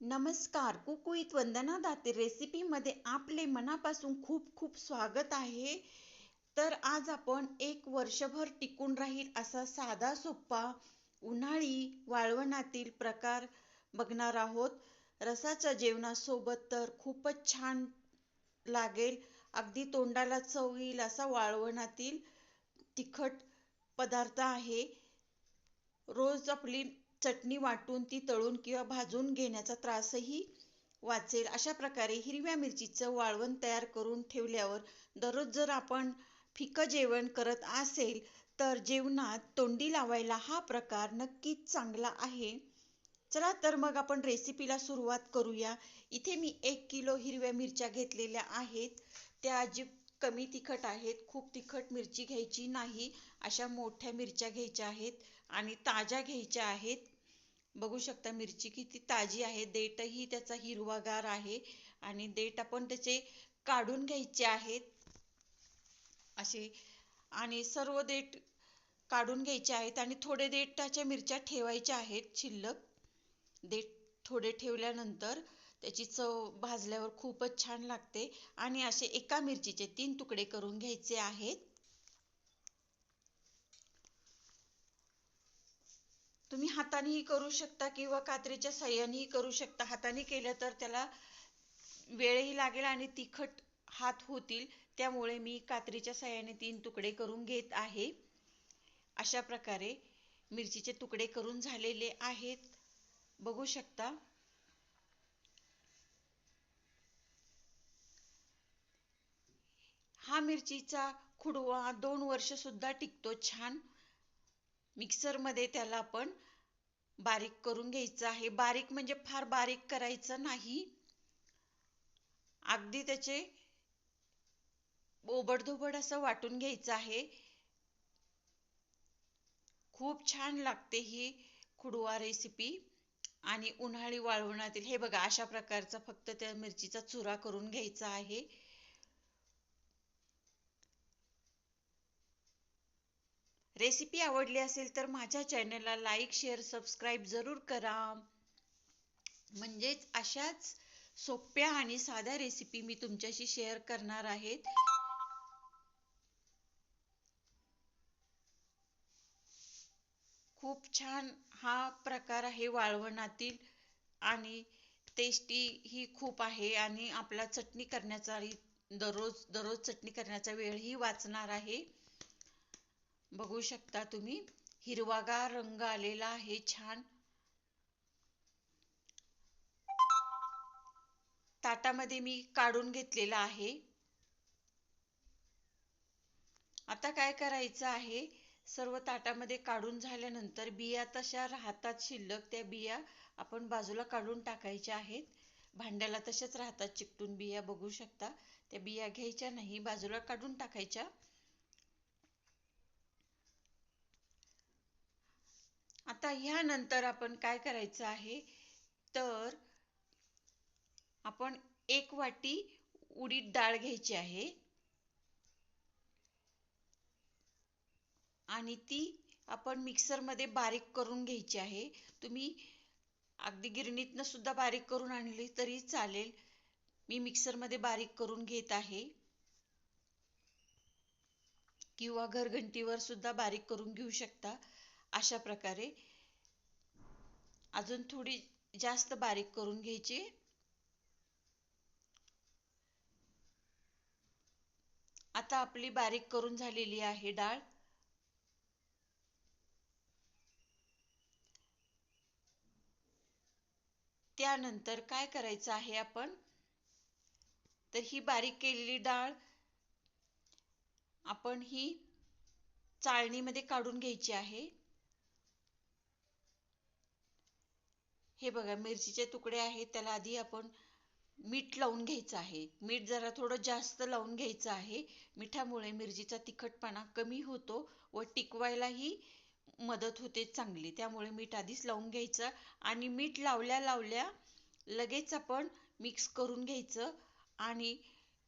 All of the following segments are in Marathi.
नमस्कार. कुकुईत वंदना दाते रेसिपीमध्ये आपले मनापासून खूप खूप स्वागत आहे. तर आज आपण एक वर्षभर टिकून राहील असा साधा सोप्पा उन्हाळी वाळवणातील प्रकार बघणार आहोत. रसाच्या जेवणासोबत तर खूपच छान लागेल. अगदी तोंडाला चव येईल असा वाळवणातील तिखट पदार्थ आहे. रोज आपली चटणी वाटून ती तळून किंवा भाजून घेण्याचा त्रासही वाचेल. अशा प्रकारे हिरव्या मिरचीचं वाळवण तयार करून ठेवल्यावर दररोज जर आपण फिकं जेवण करत असेल तर जेवणात तोंडी लावायला हा प्रकार नक्कीच चांगला आहे. चला तर मग आपण रेसिपीला सुरुवात करूया. इथे मी एक किलो हिरव्या मिरच्या घेतलेल्या आहेत. त्या जी कमी तिखट आहेत खूप तिखट मिरची घ्यायची नाही अशा मोठ्या मिरच्या घ्यायच्या आहेत आणि ताज्या घ्यायच्या आहेत. बघू शकता मिरची किती ताजी आहे देठही त्याचा हिरवागार आहे आणि देठ आपण त्याचे काढून घ्यायचे आहेत. असे आणि सर्व देठ काढून घ्यायचे आहेत आणि थोडे देठाच्या मिरच्या ठेवायच्या आहेत शिल्लक. देठ थोडे ठेवल्यानंतर त्याची चव भाजल्यावर खूपच छान लागते. आणि असे एका मिरचीचे तीन तुकडे करून घ्यायचे आहेत. तुम्ही हातानेही करू शकता किंवा कात्रीच्या साह्यानेही करू शकता. हाताने केलं तर त्याला वेळही लागेल आणि तिखट हात होतील. त्यामुळे मी कात्रीच्या साह्याने तीन तुकडे करून घेत आहे. अशा प्रकारे मिरचीचे तुकडे करून झालेले आहेत. बघू शकता. हा मिरचीचा खुडवा दोन वर्ष सुद्धा टिकतो छान. मिक्सरमध्ये त्याला आपण बारीक करून घ्यायचं आहे. बारीक म्हणजे फार बारीक करायचं नाही. अगदी त्याचे ओबडधोबड असं वाटून घ्यायचं आहे. खूप छान लागते ही खुडवा रेसिपी आणि उन्हाळी वाळवणातील हे बघा अशा प्रकारचा फक्त त्या मिरचीचा चुरा करून घ्यायचा आहे. रेसिपी आवडली असेल तर माझ्या चॅनलला लाईक शेअर सबस्क्राईब जरूर करा. म्हणजेच अशाच सोप्या आणि साध्या रेसिपी मी तुमच्याशी शेअर करणार आहेत. खूप छान हा प्रकार आहे वाळवणातील आणि टेस्टी ही खूप आहे आणि आपला चटणी करण्याचा दररोज दररोज चटणी करण्याचा वेळही वाचणार आहे. बघू शकता तुम्ही. हिरवागार रंग आलेला आहे छान. ताटामध्ये मी काढून घेतलेला आहे. आता काय करायचं आहे? सर्व ताटामध्ये काढून झाल्यानंतर बिया तशा राहतात शिल्लक. त्या बिया आपण बाजूला काढून टाकायच्या आहेत. भांड्याला तशाच राहतात चिकटून बिया बघू शकता. त्या बिया घ्यायच्या नाही बाजूला काढून टाकायच्या. आता ह्यानंतर आपण काय करायचं आहे? तर आपण एक वाटी उडीद डाळ घ्यायची आहे. आणि ती आपण मिक्सरमध्ये बारीक करून घ्यायची आहे. तुम्ही अगदी गिरणीतनं सुद्धा बारीक करून आणली तरी चालेल. मी मिक्सरमध्ये बारीक करून घेत आहे. किंवा घरघंटीवर सुद्धा बारीक करून घेऊ शकता अशा प्रकारे. अजून थोडी जास्त बारीक करून घ्यायची. आता आपली बारीक करून झालेली आहे डाळ. त्यानंतर काय करायचं आहे आपण? तर ही बारीक केलेली डाळ आपण ही चाळणीमध्ये काढून घ्यायची आहे. हे बघा मिरचीचे तुकडे आहेत त्याला आधी आपण मीठ लावून घ्यायचं आहे. मीठ जरा थोडं जास्त लावून घ्यायचं आहे. मिठामुळे मिरचीचा तिखटपणा कमी होतो व टिकवायलाही मदत होते चांगली. त्यामुळे मीठ आधीच लावून घ्यायचं आणि मीठ लावल्या लावल्या लगेच आपण मिक्स करून घ्यायचं आणि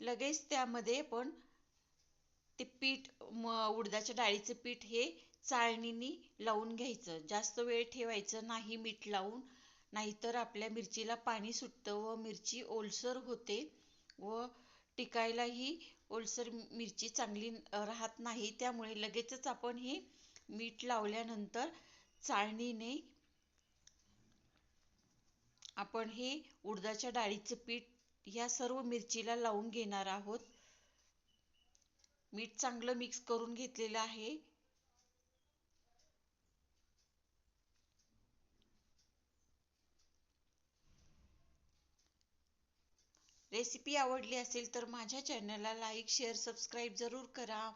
लगेच त्यामध्ये आपण ते पीठ उडदाच्या डाळीचं पीठ हे चाळणीनी लावून घ्यायचं. जास्त वेळ ठेवायचं नाही मीठ लावून. नाहीतर आपल्या मिरचीला पाणी सुटतं व मिरची ओलसर होते व टिकायलाही ओलसर मिरची चांगली राहत नाही. त्यामुळे लगेचच आपण हे मीठ लावल्यानंतर चाळणीने आपण हे उडदाच्या डाळीचं पीठ या सर्व मिरचीला लावून घेणार आहोत. मीठ चांगलं मिक्स करून घेतलेलं आहे. रेसिपी आवडली असेल तर माझ्या चॅनलला लाईक शेअर सबस्क्राईब जरूर करा.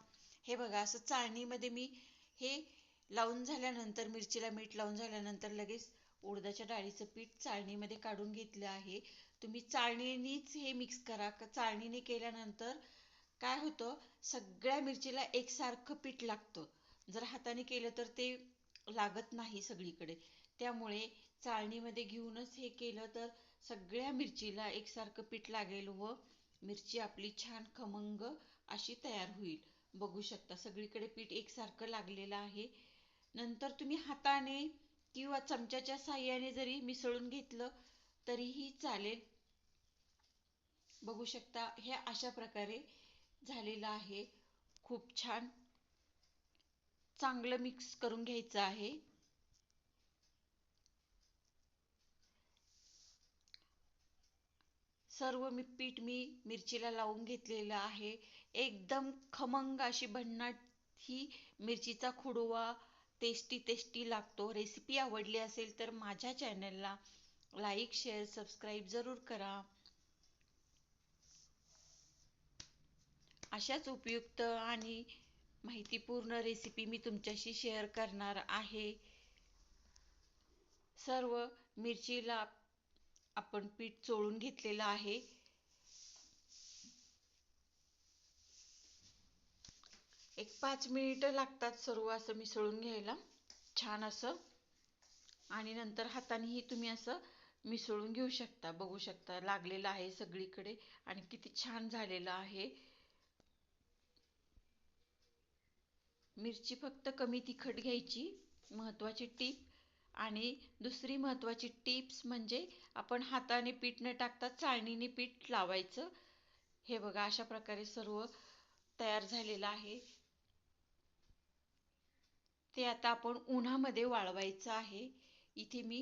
हे बघा असं चाळणीमध्ये मी हे लावून झाल्यानंतर मिरचीला मीठ लावून झाल्यानंतर लगेच उडदाच्या डाळीचं पीठ चाळणीमध्ये काढून घेतलं आहे. तुम्ही चाळणीनेच हे मिक्स करा. चाळणीने केल्यानंतर काय होतं? सगळ्या मिरचीला एकसारखं पीठ लागतं. जर हाताने केलं तर ते लागत नाही सगळीकडे. त्यामुळे चाळणीमध्ये घेऊनच हे केलं तर सगळ्या मिरचीला एकसारखं पीठ लागेल व मिरची आपली छान खमंग अशी तयार होईल. बघू शकता सगळीकडे पीठ एकसारखं लागलेलं आहे. नंतर तुम्ही हाताने किंवा चमच्याच्या साह्याने जरी मिसळून घेतलं तरीही चालेल. बघू शकता हे अशा प्रकारे झालेलं आहे. खूप छान चांगलं मिक्स करून घ्यायचं आहे. सर्व मी पीठ मी मिरचीला लावून घेतलेलं आहे. एकदम खमंग अशी भन्नाट ही मिरचीचा खुडवा टेस्टी टेस्टी लागतो. रेसिपी आवडली असेल तर माझ्या चॅनलला लाईक शेअर सबस्क्राईब जरूर करा. अशाच उपयुक्त आणि माहितीपूर्ण रेसिपी मी तुमच्याशी शेअर करणार आहे. सर्व मिरचीला आपण पीठ चोळून घेतलेलं आहे. एक पाच मिनिटं लागतात सर्व असं मिसळून घ्यायला. छान असं. आणि नंतर हातानेही तुम्ही असं मिसळून घेऊ शकता बघू शकता. लागलेलं आहे सगळीकडे आणि किती छान झालेलं आहे. मिरची फक्त कमी तिखट घ्यायची. महत्त्वाची टीप आणि दुसरी महत्त्वाची टिप्स म्हणजे आपण हाताने पीठ न टाकता चाळणीने पीठ लावायचं. हे बघा अशा प्रकारे सर्व तयार झालेलं आहे. ते आता आपण उन्हामध्ये वाळवायचं आहे. इथे मी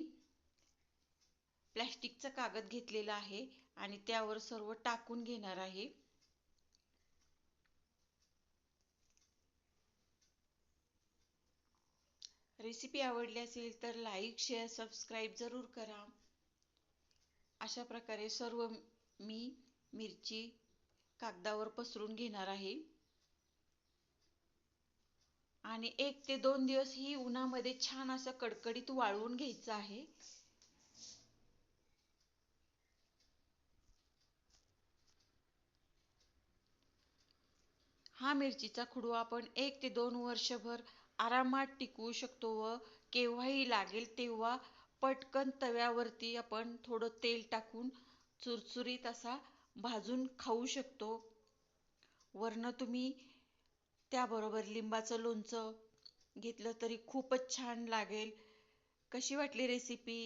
प्लॅस्टिकचा कागद घेतलेला आहे आणि त्यावर सर्व टाकून घेणार आहे. रेसिपी आवडली असेल तर लाईक शेअर सबस्क्राईब जरूर करा. अशा प्रकारे सर्व मी मिरची कागदावर पसरून घेणार आहे. आणि एक ते दोन दिवस ही उन्हामध्ये छान असं कडकडीत वाळवून घ्यायचं आहे. हा मिरचीचा खुडवा आपण एक ते दोन वर्षभर आरामात टिकवू शकतो व केव्हाही लागेल तेव्हा पटकन तव्यावरती आपण थोडं तेल टाकून चुरचुरीत असा भाजून खाऊ शकतो. वरनं तुम्ही त्याबरोबर लिंबाचं लोणचं घेतलं तरी खूपच छान लागेल. कशी वाटली रेसिपी